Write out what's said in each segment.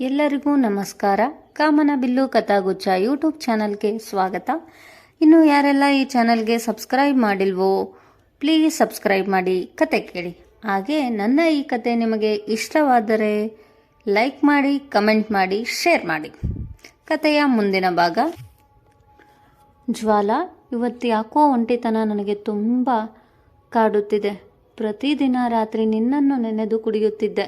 ಎಲ್ಲರಿಗೂ ನಮಸ್ಕಾರ. ಕಾಮನ bill ಕಥಾಗುಚ್ಛ YouTube ಚಾನಲ್ಗೆ ಸ್ವಾಗತ. ಇನ್ನು ಯಾರೆಲ್ಲ ಈ ಚಾನಲ್ಗೆ ಸಬ್ಸ್ಕ್ರೈಬ್ ಮಾಡಿಲ್ವೋ, ಪ್ಲೀಸ್ ಸಬ್ಸ್ಕ್ರೈಬ್ ಮಾಡಿ. ಕತೆ ಕೇಳಿ. ಹಾಗೆ ನನ್ನ ಈ ಕತೆ ನಿಮಗೆ ಇಷ್ಟವಾದರೆ ಲೈಕ್ ಮಾಡಿ, ಕಮೆಂಟ್ ಮಾಡಿ, ಶೇರ್ ಮಾಡಿ. ಕತೆಯ ಮುಂದಿನ ಭಾಗ. ಜ್ವಾಲ, ಇವತ್ತು ಯಾಕೋ ಒಂಟಿತನ ನನಗೆ ತುಂಬ ಕಾಡುತ್ತಿದೆ. ಪ್ರತಿದಿನ ರಾತ್ರಿ ನಿನ್ನನ್ನು ನೆನೆದು ಕುಡಿಯುತ್ತಿದ್ದೆ.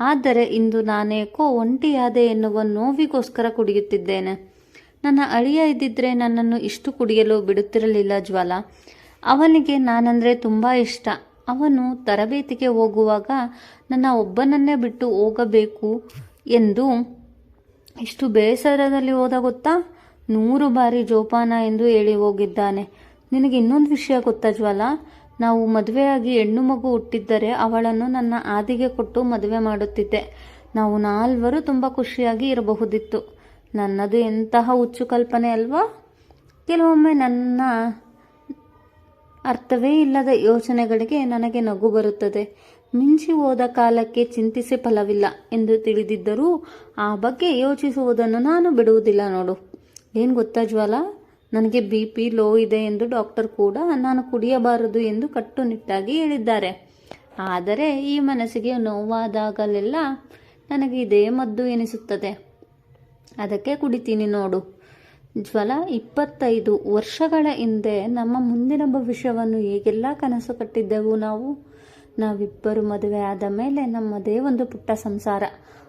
ಆದರೆ ಇಂದು ನಾನೇಕೋ ಒಂಟಿಯಾದೆ ಎನ್ನುವ ನೋವಿಗೋಸ್ಕರ ಕುಡಿಯುತ್ತಿದ್ದೇನೆ. ನನ್ನ ಅಳಿಯ ಇದ್ದಿದ್ರೆ ನನ್ನನ್ನು ಇಷ್ಟು ಕುಡಿಯಲು ಬಿಡುತ್ತಿರಲಿಲ್ಲ ಜ್ವಾಲ. ಅವನಿಗೆ ನಾನಂದರೆ ತುಂಬ ಇಷ್ಟ. ಅವನು ತರಬೇತಿಗೆ ಹೋಗುವಾಗ ನನ್ನ ಒಬ್ಬನನ್ನೇ ಬಿಟ್ಟು ಹೋಗಬೇಕು ಎಂದು ಇಷ್ಟು ಬೇಸರದಲ್ಲಿ ಹೋದ ಗೊತ್ತಾ? ನೂರು ಬಾರಿ ಜೋಪಾನ ಎಂದು ಹೇಳಿ ಹೋಗಿದ್ದಾನೆ. ನಿನಗೆ ಇನ್ನೊಂದು ವಿಷಯ ಗೊತ್ತಾ ಜ್ವಾಲ? ನಾವು ಮದುವೆಯಾಗಿ ಹೆಣ್ಣು ಮಗು ಹುಟ್ಟಿದ್ದರೆ ಅವಳನ್ನು ನನ್ನ ಆದಿಗೆ ಕೊಟ್ಟು ಮದುವೆ ಮಾಡುತ್ತಿದ್ದೆ. ನಾವು ನಾಲ್ವರು ತುಂಬ ಖುಷಿಯಾಗಿ ಇರಬಹುದಿತ್ತು. ನನ್ನದು ಎಂತಹ ಹುಚ್ಚು ಕಲ್ಪನೆ ಅಲ್ವಾ? ಕೆಲವೊಮ್ಮೆ ನನ್ನ ಅರ್ಥವೇ ಇಲ್ಲದ ಯೋಚನೆಗಳಿಗೆ ನನಗೆ ನಗು ಬರುತ್ತದೆ. ಮಿಂಚಿ ಹೋದ ಕಾಲಕ್ಕೆ ಚಿಂತಿಸಿ ಫಲವಿಲ್ಲ ಎಂದು ತಿಳಿದಿದ್ದರೂ ಆ ಬಗ್ಗೆ ಯೋಚಿಸುವುದನ್ನು ನಾನು ಬಿಡುವುದಿಲ್ಲ ನೋಡು. ಏನು ಗೊತ್ತಾ ಜ್ವಾಲ? ನನಗೆ ಬಿ ಪಿ ಲೋ ಇದೆ ಎಂದು ಡಾಕ್ಟರ್ ಕೂಡ ನಾನು ಕುಡಿಯಬಾರದು ಎಂದು ಕಟ್ಟುನಿಟ್ಟಾಗಿ ಹೇಳಿದ್ದಾರೆ. ಆದರೆ ಈ ಮನಸ್ಸಿಗೆ ನೋವಾದಾಗಲೆಲ್ಲ ನನಗೆ ಇದೇ ಮದ್ದು ಎನಿಸುತ್ತದೆ. ಅದಕ್ಕೆ ಕುಡಿತೀನಿ ನೋಡು. ಜ್ವಲ ಇಪ್ಪತ್ತೈದು ವರ್ಷಗಳ ಹಿಂದೆ ನಮ್ಮ ಮುಂದಿನ ಭವಿಷ್ಯವನ್ನು ಹೇಗೆಲ್ಲ ಕನಸು ಕಟ್ಟಿದ್ದೆವು ನಾವು? ನಾವಿಬ್ಬರು ಮದುವೆ ಆದ ಮೇಲೆ ನಮ್ಮದೇ ಒಂದು ಪುಟ್ಟ ಸಂಸಾರ.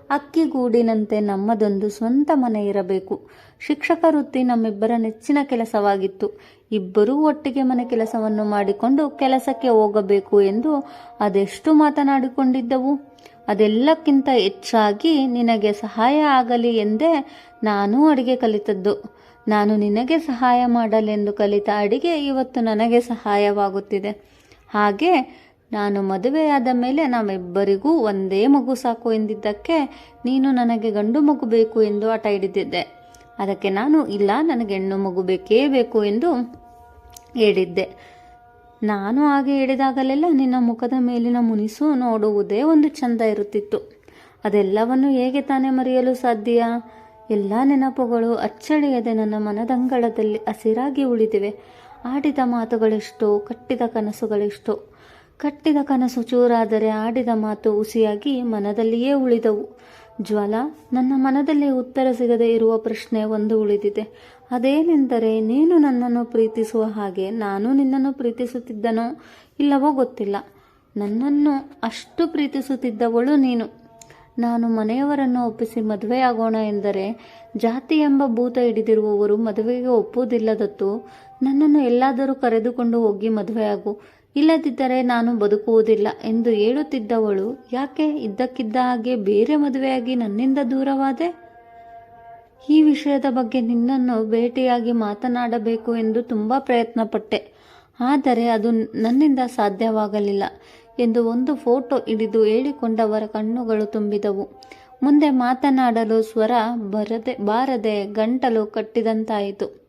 ಅಕ್ಕಿಗೂಡಿನಂತೆ ನಮ್ಮದೊಂದು ಸ್ವಂತ ಮನೆ ಇರಬೇಕು. ಶಿಕ್ಷಕ ವೃತ್ತಿ ನಮ್ಮಿಬ್ಬರ ನೆಚ್ಚಿನ ಕೆಲಸವಾಗಿತ್ತು. ಇಬ್ಬರೂ ಒಟ್ಟಿಗೆ ಮನೆ ಕೆಲಸವನ್ನು ಮಾಡಿಕೊಂಡು ಕೆಲಸಕ್ಕೆ ಹೋಗಬೇಕು ಎಂದು ಅದೆಷ್ಟು ಮಾತನಾಡಿಕೊಂಡಿದ್ದವು? ಅದೆಲ್ಲಕ್ಕಿಂತ ಹೆಚ್ಚಾಗಿ ನಿನಗೆ ಸಹಾಯ ಆಗಲಿ ಎಂದೇ ನಾನು ಅಡಿಗೆ ಕಲಿತದ್ದು. ನಾನು ನಿನಗೆ ಸಹಾಯ ಮಾಡಲೆಂದು ಕಲಿತ ಅಡಿಗೆ ಇವತ್ತು ನನಗೆ ಸಹಾಯವಾಗುತ್ತಿದೆ. ಹಾಗೆ ನಾನು ಮದುವೆಯಾದ ಮೇಲೆ ನಮ್ಮಿಬ್ಬರಿಗೂ ಒಂದೇ ಮಗು ಸಾಕು ಎಂದಿದ್ದಕ್ಕೆ ನೀನು ನನಗೆ ಗಂಡು ಮಗು ಬೇಕು ಎಂದು ಹಠ ಹಿಡಿದಿದ್ದೆ. ಅದಕ್ಕೆ ನಾನು, ಇಲ್ಲ, ನನಗೆ ಹೆಣ್ಣು ಮಗು ಬೇಕೇ ಬೇಕು ಎಂದು ಹೇಳಿದ್ದೆ. ನಾನು ಹಾಗೆ ಹೇಳಿದಾಗಲೆಲ್ಲ ನಿನ್ನ ಮುಖದ ಮೇಲಿನ ಮುನಿಸು ನೋಡುವುದೇ ಒಂದು ಚಂದ ಇರುತ್ತಿತ್ತು. ಅದೆಲ್ಲವನ್ನು ಹೇಗೆ ತಾನೇ ಮರೆಯಲು ಸಾಧ್ಯ? ಎಲ್ಲ ನೆನಪುಗಳು ಅಚ್ಚಳಿಯದೆ ನನ್ನ ಮನದಂಗಳದಲ್ಲಿ ಹಸಿರಾಗಿ ಉಳಿದಿವೆ. ಆಡಿದ ಮಾತುಗಳೆಷ್ಟೋ, ಕಟ್ಟಿದ ಕನಸುಗಳೆಷ್ಟೋ ಕಟ್ಟಿದ ಕನಸು ಚೂರಾದರೆ ಆಡಿದ ಮಾತು ಹುಸಿಯಾಗಿ ಮನದಲ್ಲಿಯೇ ಉಳಿದವು. ಜ್ವಾಲ, ನನ್ನ ಮನದಲ್ಲಿ ಉತ್ತರ ಸಿಗದೆ ಇರುವ ಪ್ರಶ್ನೆ ಒಂದು ಉಳಿದಿದೆ. ಅದೇನೆಂದರೆ, ನೀನು ನನ್ನನ್ನು ಪ್ರೀತಿಸುವ ಹಾಗೆ ನಾನು ನಿನ್ನನ್ನು ಪ್ರೀತಿಸುತ್ತಿದ್ದನೋ ಇಲ್ಲವೋ ಗೊತ್ತಿಲ್ಲ. ನನ್ನನ್ನು ಅಷ್ಟು ಪ್ರೀತಿಸುತ್ತಿದ್ದವಳು ನೀನು. ನಾನು ಮನೆಯವರನ್ನು ಒಪ್ಪಿಸಿ ಮದುವೆಯಾಗೋಣ ಎಂದರೆ, ಜಾತಿ ಎಂಬ ಭೂತ ಹಿಡಿದಿರುವವರು ಮದುವೆಗೆ ಒಪ್ಪುವುದಿಲ್ಲದತ್ತು ನನ್ನನ್ನು ಎಲ್ಲಾದರೂ ಕರೆದುಕೊಂಡು ಹೋಗಿ ಮದುವೆಯಾಗು. ಇಲ್ಲದಿದ್ದರೆ ನಾನು ಬದುಕುವುದಿಲ್ಲ ಎಂದು ಹೇಳುತ್ತಿದ್ದವಳು, ಯಾಕೆ ಇದ್ದಕ್ಕಿದ್ದ ಹಾಗೆ ಬೇರೆ ಮದುವೆಯಾಗಿ ನನ್ನಿಂದ ದೂರವಾದೆ? ಈ ವಿಷಯದ ಬಗ್ಗೆ ನಿನ್ನನ್ನು ಭೇಟಿಯಾಗಿ ಮಾತನಾಡಬೇಕು ಎಂದು ತುಂಬ ಪ್ರಯತ್ನಪಟ್ಟೆ. ಆದರೆ ಅದು ನನ್ನಿಂದ ಸಾಧ್ಯವಾಗಲಿಲ್ಲ ಎಂದು ಒಂದು ಫೋಟೋ ಹಿಡಿದು ಹೇಳಿಕೊಂಡವರ ಕಣ್ಣುಗಳು ತುಂಬಿದವು. ಮುಂದೆ ಮಾತನಾಡಲು ಸ್ವರ ಬರದೆ ಬಾರದೆ ಗಂಟಲು ಕಟ್ಟಿದಂತಾಯಿತು.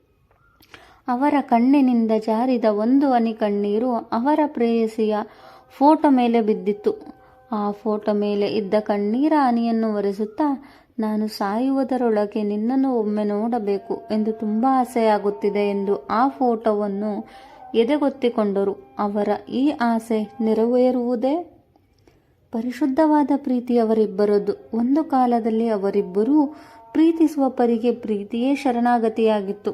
ಅವರ ಕಣ್ಣಿನಿಂದ ಜಾರಿದ ಒಂದು ಅನಿ ಕಣ್ಣೀರು ಅವರ ಪ್ರೇಯಸಿಯ ಫೋಟೋ ಮೇಲೆ ಬಿದ್ದಿತ್ತು. ಆ ಫೋಟೋ ಮೇಲೆ ಇದ್ದ ಕಣ್ಣೀರ ಅನಿಯನ್ನು ಒರೆಸುತ್ತಾ, ನಾನು ಸಾಯುವುದರೊಳಗೆ ನಿನ್ನನ್ನು ಒಮ್ಮೆ ನೋಡಬೇಕು ಎಂದು ತುಂಬ ಆಸೆಯಾಗುತ್ತಿದೆ ಎಂದು ಆ ಫೋಟೋವನ್ನು ಎದೆಗೊತ್ತಿಕೊಂಡರು. ಅವರ ಈ ಆಸೆ ನೆರವೇರುವುದೇ? ಪರಿಶುದ್ಧವಾದ ಪ್ರೀತಿ ಅವರಿಬ್ಬರದ್ದು ಒಂದು ಕಾಲದಲ್ಲಿ ಅವರಿಬ್ಬರೂ ಪ್ರೀತಿಸುವ ಪರಿಗೆ ಪ್ರೀತಿಯೇ ಶರಣಾಗತಿಯಾಗಿತ್ತು.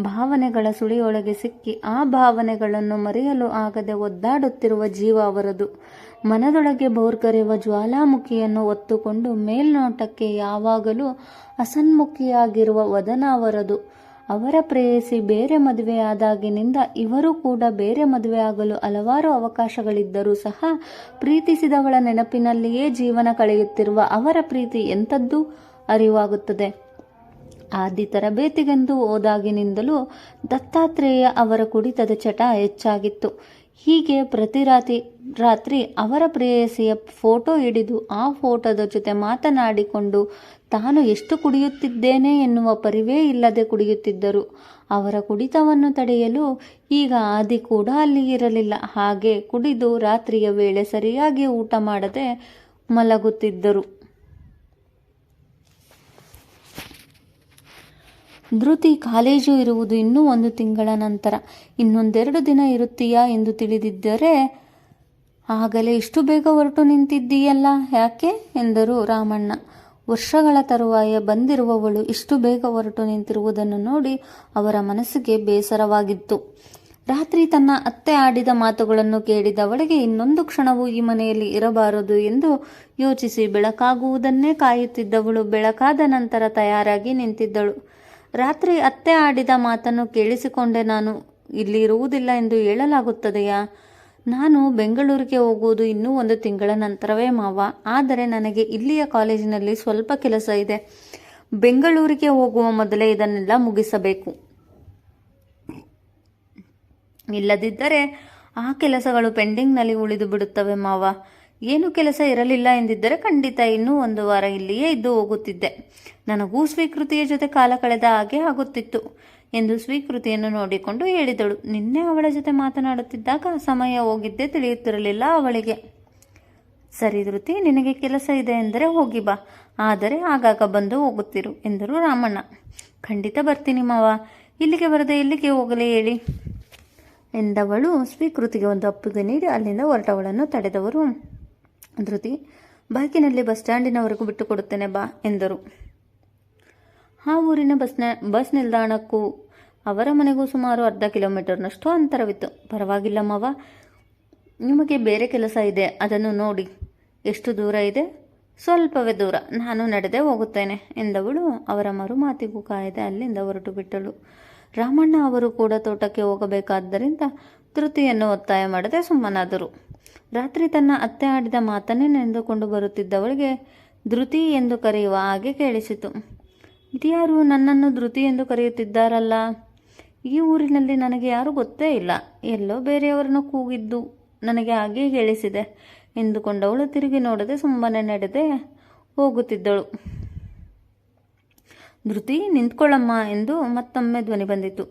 ಭಾವನೆಗಳ ಸುಳಿಯೊಳಗೆ ಸಿಕ್ಕಿ ಆ ಭಾವನೆಗಳನ್ನು ಮರೆಯಲು ಆಗದೆ ಒದ್ದಾಡುತ್ತಿರುವ ಜೀವ ಅವರದು. ಮನದೊಳಗೆ ಬೋರ್ಗರೆಯುವ ಜ್ವಾಲಾಮುಖಿಯನ್ನು ಒತ್ತುಕೊಂಡು ಮೇಲ್ನೋಟಕ್ಕೆ ಯಾವಾಗಲೂ ಅಸನ್ಮುಖಿಯಾಗಿರುವ ವದನ ಅವರದು. ಅವರ ಪ್ರೇಯಸಿ ಬೇರೆ ಮದುವೆಯಾದಾಗಿನಿಂದ ಇವರು ಕೂಡ ಬೇರೆ ಮದುವೆಯಾಗಲು ಹಲವಾರು ಅವಕಾಶಗಳಿದ್ದರೂ ಸಹ ಪ್ರೀತಿಸಿದವಳ ನೆನಪಿನಲ್ಲಿಯೇ ಜೀವನ ಕಳೆಯುತ್ತಿರುವ ಅವರ ಪ್ರೀತಿ ಎಂಥದ್ದು ಅರಿವಾಗುತ್ತದೆ. ಆದಿ ತರಬೇತಿಗೆಂದು ಹೋದಾಗಿನಿಂದಲೂ ದತ್ತಾತ್ರೇಯ ಅವರ ಕುಡಿತದ ಚಟ ಹೆಚ್ಚಾಗಿತ್ತು. ಹೀಗೆ ಪ್ರತಿ ರಾತ್ರಿ ರಾತ್ರಿ ಅವರ ಪ್ರೇಯಸಿಯ ಫೋಟೋ ಹಿಡಿದು ಆ ಫೋಟೋದ ಜೊತೆ ಮಾತನಾಡಿಕೊಂಡು ತಾನು ಎಷ್ಟು ಕುಡಿಯುತ್ತಿದ್ದೇನೆ ಎನ್ನುವ ಪರಿವೇ ಇಲ್ಲದೆ ಕುಡಿಯುತ್ತಿದ್ದರು. ಅವರ ಕುಡಿತವನ್ನು ತಡೆಯಲು ಈಗ ಆದಿ ಕೂಡ ಅಲ್ಲಿ ಇರಲಿಲ್ಲ. ಹಾಗೆ ಕುಡಿದು ರಾತ್ರಿಯ ವೇಳೆ ಸರಿಯಾಗಿ ಊಟ ಮಾಡದೆ ಮಲಗುತ್ತಿದ್ದರು. ಧೃತಿ ಕಾಲೇಜು ಇರುವುದು ಇನ್ನೂ ಒಂದು ತಿಂಗಳ ನಂತರ. ಇನ್ನೊಂದೆರಡು ದಿನ ಇರುತ್ತೀಯಾ ಎಂದು ತಿಳಿದಿದ್ದರೆ, ಆಗಲೇ ಇಷ್ಟು ಬೇಗ ಹೊರಟು ನಿಂತಿದ್ದೀಯಲ್ಲ, ಯಾಕೆ? ಎಂದರು ರಾಮಣ್ಣ. ವರ್ಷಗಳ ತರುವಾಯ ಬಂದಿರುವವಳು ಇಷ್ಟು ಬೇಗ ಹೊರಟು ನಿಂತಿರುವುದನ್ನು ನೋಡಿ ಅವರ ಮನಸ್ಸಿಗೆ ಬೇಸರವಾಗಿತ್ತು. ರಾತ್ರಿ ತನ್ನ ಅತ್ತೆ ಆಡಿದ ಮಾತುಗಳನ್ನು ಕೇಳಿದವಳಿಗೆ ಇನ್ನೊಂದು ಕ್ಷಣವೂ ಈ ಮನೆಯಲ್ಲಿ ಇರಬಾರದು ಎಂದು ಯೋಚಿಸಿ ಬೆಳಕಾಗುವುದನ್ನೇ ಕಾಯುತ್ತಿದ್ದವಳು. ಬೆಳಕಾದ ನಂತರ ತಯಾರಾಗಿ ನಿಂತಿದ್ದಳು. ರಾತ್ರಿ ಅತ್ತೆ ಆಡಿದ ಮಾತನ್ನು ಕೇಳಿಸಿಕೊಂಡೆ ನಾನು. ಇಲ್ಲಿ ಇರುವುದಿಲ್ಲ ಎಂದು ಹೇಳಲಾಗುತ್ತದೆಯಾ? ನಾನು ಬೆಂಗಳೂರಿಗೆ ಹೋಗುವುದು ಇನ್ನೂ ಒಂದು ತಿಂಗಳ ನಂತರವೇ ಮಾವ. ಆದರೆ ನನಗೆ ಇಲ್ಲಿಯ ಕಾಲೇಜಿನಲ್ಲಿ ಸ್ವಲ್ಪ ಕೆಲಸ ಇದೆ. ಬೆಂಗಳೂರಿಗೆ ಹೋಗುವ ಮೊದಲೇ ಇದನ್ನೆಲ್ಲ ಮುಗಿಸಬೇಕು. ಇಲ್ಲದಿದ್ದರೆ ಆ ಕೆಲಸಗಳು ಪೆಂಡಿಂಗ್ನಲ್ಲಿ ಉಳಿದು ಬಿಡುತ್ತವೆ ಮಾವ. ಏನು ಕೆಲಸ ಇರಲಿಲ್ಲ ಎಂದಿದ್ದರೆ ಖಂಡಿತ ಇನ್ನೂ ಒಂದು ವಾರ ಇಲ್ಲಿಯೇ ಇದ್ದು ಹೋಗುತ್ತಿದ್ದೆ. ನನಗೂ ಸ್ವೀಕೃತಿಯ ಜೊತೆ ಕಾಲ ಕಳೆದ ಹಾಗೆ ಆಗುತ್ತಿತ್ತು ಎಂದು ಸ್ವೀಕೃತಿಯನ್ನು ನೋಡಿಕೊಂಡು ಹೇಳಿದಳು. ನಿನ್ನೆ ಅವಳ ಜೊತೆ ಮಾತನಾಡುತ್ತಿದ್ದಾಗ ಸಮಯ ಹೋಗಿದ್ದೇ ತಿಳಿಯುತ್ತಿರಲಿಲ್ಲ ಅವಳಿಗೆ. ಸರಿ ಧೃತಿ, ನಿನಗೆ ಕೆಲಸ ಇದೆ ಎಂದರೆ ಹೋಗಿ ಬಾ. ಆದರೆ ಆಗಾಗ ಬಂದು ಹೋಗುತ್ತಿರು ಎಂದರು ರಾಮಣ್ಣ. ಖಂಡಿತ ಬರ್ತೀನಿ ಮಾವ. ಇಲ್ಲಿಗೆ ಬರದೆ ಇಲ್ಲಿಗೆ ಹೋಗಲೇ ಹೇಳಿ ಎಂದವಳು. ಸ್ವೀಕೃತಿಗೆ ಒಂದು ಅಪ್ಪುಗೆ ನೀಡಿ ಅಲ್ಲಿಂದ ಹೊರಟವಳನ್ನು ತಡೆದವರು. ಧೃತಿ, ಬೈಕಿನಲ್ಲಿ ಬಸ್ ಸ್ಟ್ಯಾಂಡಿನವರೆಗೂ ಬಿಟ್ಟು ಕೊಡುತ್ತೇನೆ ಬಾ ಎಂದರು. ಆ ಊರಿನ ಬಸ್ ಬಸ್ ನಿಲ್ದಾಣಕ್ಕೂ ಅವರ ಮನೆಗೂ ಸುಮಾರು ಅರ್ಧ ಕಿಲೋಮೀಟರ್ನಷ್ಟು ಅಂತರವಿತ್ತು. ಪರವಾಗಿಲ್ಲ ಮಾವ. ನಿಮಗೆ ಬೇರೆ ಕೆಲಸ ಇದೆ. ಅದನ್ನು ನೋಡಿ. ಎಷ್ಟು ದೂರ ಇದೆ? ಸ್ವಲ್ಪವೇ ದೂರ. ನಾನು ನಡೆದೇ ಹೋಗುತ್ತೇನೆ ಎಂದವಳು ಅವರ ಮರು ಮಾತಿಗೂ ಕಾಯದೆ ಅಲ್ಲಿಂದ ಹೊರಟು ಬಿಟ್ಟಳು. ರಾಮಣ್ಣ ಅವರು ಕೂಡ ತೋಟಕ್ಕೆ ಹೋಗಬೇಕಾದ್ದರಿಂದ ತೃತಿಯನ್ನು ಒತ್ತಾಯ ಮಾಡದೆ ಸುಮ್ಮನಾದರು. ರಾತ್ರಿ ತನ್ನ ಅತ್ತೆ ಆಡಿದ ಮಾತನ್ನೇ ನೆನೆದುಕೊಂಡು ಬರುತ್ತಿದ್ದವಳಿಗೆ ಧೃತಿ ಎಂದು ಕರೆಯುವ ಹಾಗೆ ಕೇಳಿಸಿತು. ಇದ್ಯಾರು ನನ್ನನ್ನು ಧೃತಿ ಎಂದು ಕರೆಯುತ್ತಿದ್ದಾರಲ್ಲ, ಈ ಊರಿನಲ್ಲಿ ನನಗೆ ಯಾರೂ ಗೊತ್ತೇ ಇಲ್ಲ. ಎಲ್ಲೋ ಬೇರೆಯವರನ್ನು ಕೂಗಿದ್ದು ನನಗೆ ಹಾಗೆ ಕೇಳಿಸಿದೆ ಎಂದುಕೊಂಡವಳು ತಿರುಗಿ ನೋಡದೆ ಸುಮ್ಮನೆ ನಡೆದೆ ಹೋಗುತ್ತಿದ್ದಳು. ಧೃತಿ, ನಿಂತ್ಕೊಳ್ಳಮ್ಮ ಎಂದು ಮತ್ತೊಮ್ಮೆ ಧ್ವನಿ ಬಂದಿತು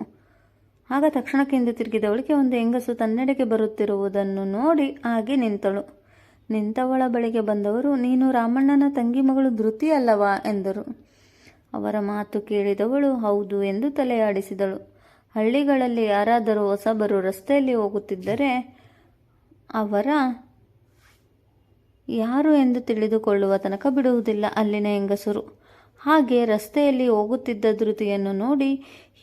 ಆಗ ತಕ್ಷಣಕ್ಕೆಂದು ತಿರುಗಿದವಳಿಗೆ ಒಂದು ಹೆಂಗಸು ತನ್ನೆಡೆಗೆ ಬರುತ್ತಿರುವುದನ್ನು ನೋಡಿ ಹಾಗೆ ನಿಂತಳು. ನಿಂತವಳ ಬಳಿಗೆ ಬಂದವರು, ನೀನು ರಾಮಣ್ಣನ ತಂಗಿ ಮಗಳು ಧೃತಿ ಅಲ್ಲವಾ? ಎಂದರು. ಅವರ ಮಾತು ಕೇಳಿದವಳು, ಹೌದು ಎಂದು ತಲೆಯಾಡಿಸಿದಳು. ಹಳ್ಳಿಗಳಲ್ಲಿ ಯಾರಾದರೂ ಹೊಸಬರು ರಸ್ತೆಯಲ್ಲಿ ಹೋಗುತ್ತಿದ್ದರೆ ಅವರ ಯಾರು ಎಂದು ತಿಳಿದುಕೊಳ್ಳುವ ತನಕ ಬಿಡುವುದಿಲ್ಲ ಅಲ್ಲಿನ ಹೆಂಗಸರು. ಹಾಗೆ ರಸ್ತೆಯಲ್ಲಿ ಹೋಗುತ್ತಿದ್ದ ಧೃತಿಯನ್ನು ನೋಡಿ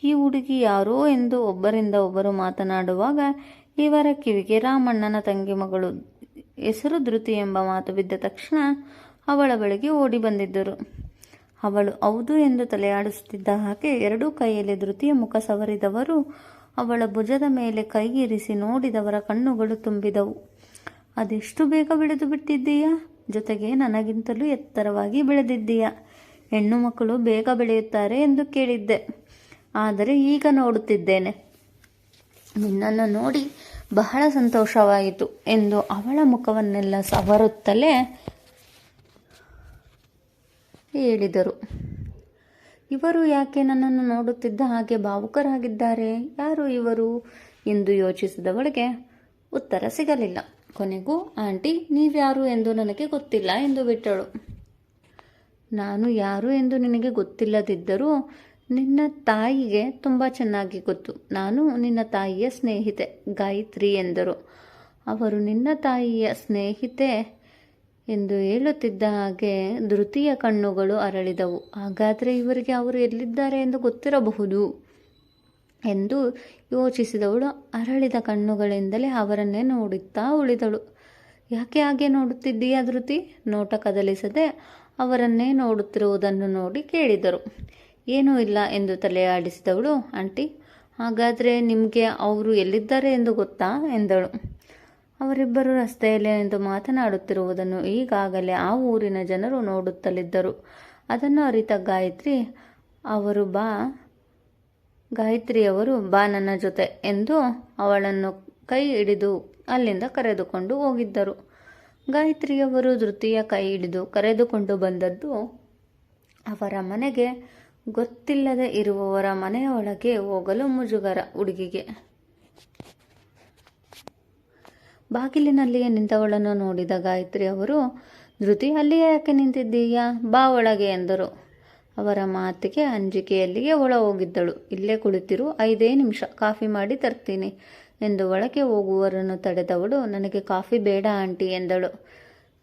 ಈ ಹುಡುಗಿ ಯಾರೋ ಎಂದು ಒಬ್ಬರಿಂದ ಒಬ್ಬರು ಮಾತನಾಡುವಾಗ ಇವರ ಕಿವಿಗೆ ರಾಮಣ್ಣನ ತಂಗಿ ಮಗಳು ಹೆಸರು ಧೃತಿ ಎಂಬ ಮಾತು ಬಿದ್ದ ತಕ್ಷಣ ಅವಳ ಬಳಿಗೆ ಓಡಿ ಬಂದಿದ್ದರು. ಅವಳು ಹೌದು ಎಂದು ತಲೆಯಾಡಿಸುತ್ತಿದ್ದ ಹಾಗೆ ಎರಡೂ ಕೈಯಲ್ಲಿ ಧೃತಿಯ ಮುಖ ಸವರಿದವರು ಅವಳ ಭುಜದ ಮೇಲೆ ಕೈಗಿರಿಸಿ ನೋಡಿದವರ ಕಣ್ಣುಗಳು ತುಂಬಿದವು. ಅದೆಷ್ಟು ಬೇಗ ಬೆಳೆದು ಬಿಟ್ಟಿದ್ದೀಯಾ? ಜೊತೆಗೆ ನನಗಿಂತಲೂ ಎತ್ತರವಾಗಿ ಬೆಳೆದಿದ್ದೀಯಾ? ಹೆಣ್ಣು ಮಕ್ಕಳು ಬೇಗ ಬೆಳೆಯುತ್ತಾರೆ ಎಂದು ಕೇಳಿದ್ದೆ. ಆದರೆ ಈಗ ನೋಡುತ್ತಿದ್ದೇನೆ. ನಿನ್ನನ್ನು ನೋಡಿ ಬಹಳ ಸಂತೋಷವಾಯಿತು ಎಂದು ಅವಳ ಮುಖವನ್ನೆಲ್ಲ ಸವರುತ್ತಲೇ ಹೇಳಿದರು. ಇವರು ಯಾಕೆ ನನ್ನನ್ನು ನೋಡುತ್ತಿದ್ದ ಹಾಗೆ ಭಾವುಕರಾಗಿದ್ದಾರೆ? ಯಾರು ಇವರು ಎಂದು ಯೋಚಿಸಿದವಳಿಗೆ ಉತ್ತರ ಸಿಗಲಿಲ್ಲ. ಕೊನೆಗೂ, ಆಂಟಿ, ನೀವ್ಯಾರು ಎಂದು ನನಗೆ ಗೊತ್ತಿಲ್ಲ ಎಂದು ಬಿಟ್ಟಳು. ನಾನು ಯಾರು ಎಂದು ನಿನಗೆ ಗೊತ್ತಿಲ್ಲದಿದ್ದರೂ ನಿನ್ನ ತಾಯಿಗೆ ತುಂಬ ಚೆನ್ನಾಗಿ ಗೊತ್ತು. ನಾನು ನಿನ್ನ ತಾಯಿಯ ಸ್ನೇಹಿತೆ, ಗಾಯತ್ರಿ ಎಂದರು. ಅವರು ನಿನ್ನ ತಾಯಿಯ ಸ್ನೇಹಿತೆ ಎಂದು ಹೇಳುತ್ತಿದ್ದ ಹಾಗೆ ಧೃತಿಯ ಕಣ್ಣುಗಳು ಅರಳಿದವು. ಹಾಗಾದರೆ ಇವರಿಗೆ ಅವರು ಎಲ್ಲಿದ್ದಾರೆ ಎಂದು ಗೊತ್ತಿರಬಹುದು ಎಂದು ಯೋಚಿಸಿದವಳು ಅರಳಿದ ಕಣ್ಣುಗಳಿಂದಲೇ ಅವರನ್ನೇ ನೋಡುತ್ತಾ ಉಳಿದಳು. ಯಾಕೆ ಹಾಗೆ ನೋಡುತ್ತಿದ್ದೀಯಾ ಧೃತಿ ನೋಟ ಕದಲಿಸದೆ ಅವರನ್ನೇ ನೋಡುತ್ತಿರುವುದನ್ನು ನೋಡಿ ಕೇಳಿದರು. ಏನೂ ಇಲ್ಲ ಎಂದು ತಲೆಯಾಡಿಸಿದವಳು, ಆಂಟಿ, ಹಾಗಾದರೆ ನಿಮಗೆ ಅವರು ಎಲ್ಲಿದ್ದಾರೆ ಎಂದು ಗೊತ್ತಾ? ಎಂದಳು. ಅವರಿಬ್ಬರು ರಸ್ತೆಯಲ್ಲೇ ಎಂದು ಮಾತನಾಡುತ್ತಿರುವುದನ್ನು ಈಗಾಗಲೇ ಆ ಊರಿನ ಜನರು ನೋಡುತ್ತಲಿದ್ದರು. ಅದನ್ನು ಅರಿತ ಗಾಯತ್ರಿ ಅವರು ಬಾ, ಗಾಯತ್ರಿಯವರು ಬಾ ನನ್ನ ಜೊತೆ ಎಂದು ಅವಳನ್ನು ಕೈ ಹಿಡಿದು ಅಲ್ಲಿಂದ ಕರೆದುಕೊಂಡು ಹೋಗಿದ್ದರು. ಗಾಯತ್ರಿಯವರು ಧೃತಿಯ ಕೈ ಹಿಡಿದು ಕರೆದುಕೊಂಡು ಬಂದದ್ದು, ಅವರ ಮನೆಗೆ ಗೊತ್ತಿಲ್ಲದೆ ಇರುವವರ ಮನೆಯೊಳಗೆ ಹೋಗಲು ಮುಜುಗರ ಹುಡುಗಿಗೆ. ಬಾಗಿಲಿನಲ್ಲಿಯೇ ನಿಂತವಳನ್ನು ನೋಡಿದ ಗಾಯತ್ರಿ ಅವರು ಧೃತಿ, ಅಲ್ಲಿಯೇ ಯಾಕೆ ನಿಂತಿದ್ದೀಯಾ? ಬಾ ಒಳಗೆ ಎಂದರು. ಅವರ ಮಾತಿಗೆ ಅಂಜಿಕೆಯಲ್ಲಿಗೆ ಒಳ ಹೋಗಿದ್ದಳು ಇಲ್ಲೇ ಕುಳಿತಿರು, ಐದೇ ನಿಮಿಷ, ಕಾಫಿ ಮಾಡಿ ತರ್ತೀನಿ. ಎಂದು ಒಳಗೆ ಹೋಗುವರನ್ನು ತಡೆದವಳು, ನನಗೆ ಕಾಫಿ ಬೇಡ ಆಂಟಿ ಎಂದಳು.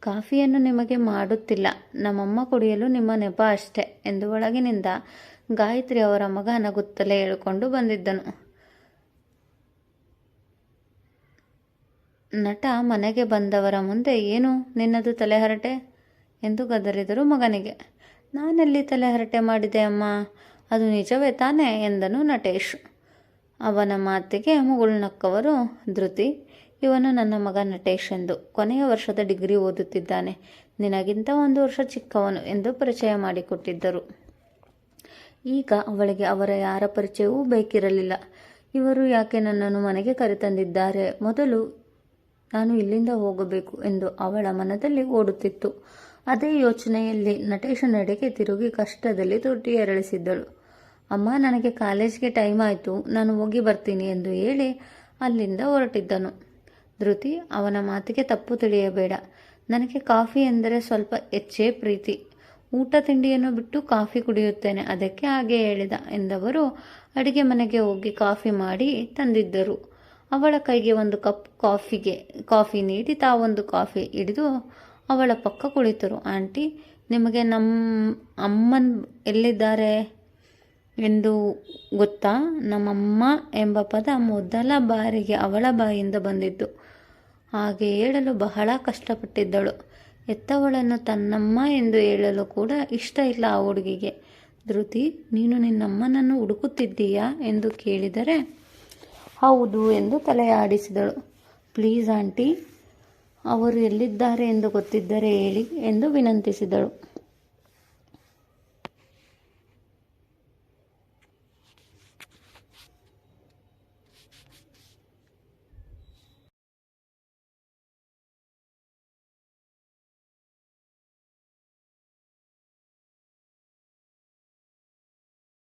ಕಾಫಿಯನ್ನು ನಿಮಗೆ ಮಾಡುತ್ತಿಲ್ಲ. ನಮ್ಮಮ್ಮ ಕುಡಿಯಲು ನಿಮ್ಮ ನೆಪ ಅಷ್ಟೆ ಎಂದು ಒಳಗಿನಿಂದ ಗಾಯತ್ರಿ ಅವರ ಮಗ ನಗುತ್ತಲೇ ಹೇಳಿಕೊಂಡು ಬಂದಿದ್ದನು. ನಟ ಮನೆಗೆ ಬಂದವರ ಮುಂದೆ, ಏನು ನಿನ್ನದು ತಲೆಹರಟೆ? ಎಂದು ಗದರಿದರು ಮಗನಿಗೆ. ನಾನೆಲ್ಲಿ ತಲೆಹರಟೆ ಮಾಡಿದೆ ಅಮ್ಮ? ಅದು ನಿಜವೇ ತಾನೇ? ಎಂದನು ನಟೇಶ್. ಅವನ ಮಾತಿಗೆ ಮುಗುಳ್ನಕ್ಕವರು ಧೃತಿ. ಇವನು ನನ್ನ ಮಗ ನಟೇಶ್ ಎಂದು ಕೊನೆಯ ವರ್ಷದ ಡಿಗ್ರಿ ಓದುತ್ತಿದ್ದಾನೆ. ನಿನಗಿಂತ ಒಂದು ವರ್ಷ ಚಿಕ್ಕವನು ಎಂದು ಪರಿಚಯ ಮಾಡಿಕೊಟ್ಟಿದ್ದರು. ಈಗ ಅವಳಿಗೆ ಅವರ ಯಾರ ಪರಿಚಯವೂ ಬೇಕಿರಲಿಲ್ಲ. ಇವರು ಯಾಕೆ ನನ್ನನ್ನು ಮನೆಗೆ ಕರೆತಂದಿದ್ದಾರೆ? ಮೊದಲು ನಾನು ಇಲ್ಲಿಂದ ಹೋಗಬೇಕು ಎಂದು ಅವಳ ಮನದಲ್ಲಿ ಓಡುತ್ತಿತ್ತು. ಅದೇ ಯೋಚನೆಯಲ್ಲಿ ನಟೇಶನೆಡೆಗೆ ತಿರುಗಿ ಕಷ್ಟದಲ್ಲಿ ತುಟಿ ಎರಳಿಸಿದ್ದಳು. ಅಮ್ಮ ನನಗೆ ಕಾಲೇಜ್ಗೆ ಟೈಮ್ ಆಯಿತು, ನಾನು ಹೋಗಿ ಬರ್ತೀನಿ ಎಂದು ಹೇಳಿ ಅಲ್ಲಿಂದ ಹೊರಟಿದ್ದನು. ಧೃತಿ, ಅವನ ಮಾತಿಗೆ ತಪ್ಪು ತಿಳಿಯಬೇಡ. ನನಗೆ ಕಾಫಿ ಎಂದರೆ ಸ್ವಲ್ಪ ಹೆಚ್ಚೇ ಪ್ರೀತಿ. ಊಟ ತಿಂಡಿಯನ್ನು ಬಿಟ್ಟು ಕಾಫಿ ಕುಡಿಯುತ್ತೇನೆ, ಅದಕ್ಕೆ ಹಾಗೆ ಹೇಳಿದ ಎಂದವರು ಅಡಿಗೆ ಮನೆಗೆ ಹೋಗಿ ಕಾಫಿ ಮಾಡಿ ತಂದಿದ್ದರು. ಅವಳ ಕೈಗೆ ಒಂದು ಕಪ್ ಕಾಫಿಗೆ ಕಾಫಿ ನೀಡಿ ತಾವೊಂದು ಕಾಫಿ ಹಿಡಿದು ಅವಳ ಪಕ್ಕ ಕುಳಿತರು. ಆಂಟಿ, ನಿಮಗೆ ನಮ್ಮ ಅಮ್ಮನ್ ಎಲ್ಲಿದ್ದಾರೆ? ಎಂದು ಗೊತ್ತಾ, ನಮ್ಮಮ್ಮ ಎಂಬ ಪದ ಮೊದಲ ಬಾರಿಗೆ ಅವಳ ಬಾಯಿಂದ ಬಂದಿದ್ದು ಹಾಗೆ ಹೇಳಲು ಬಹಳ ಕಷ್ಟಪಟ್ಟಿದ್ದಳು. ಎತ್ತವಳನ್ನು ತನ್ನಮ್ಮ ಎಂದು ಹೇಳಲು ಕೂಡ ಇಷ್ಟ ಇಲ್ಲ ಆ ಹುಡುಗಿಗೆ. ಧೃತಿ, ನೀನು ನಿನ್ನಮ್ಮನನ್ನು ಹುಡುಕುತ್ತಿದ್ದೀಯಾ ಎಂದು ಕೇಳಿದರೆ, ಹೌದು ಎಂದು ತಲೆ ಆಡಿಸಿದಳು. ಪ್ಲೀಸ್ ಆಂಟಿ, ಅವರು ಎಲ್ಲಿದ್ದಾರೆ ಎಂದು ಗೊತ್ತಿದ್ದರೆ ಹೇಳಿ ಎಂದು ವಿನಂತಿಸಿದಳು.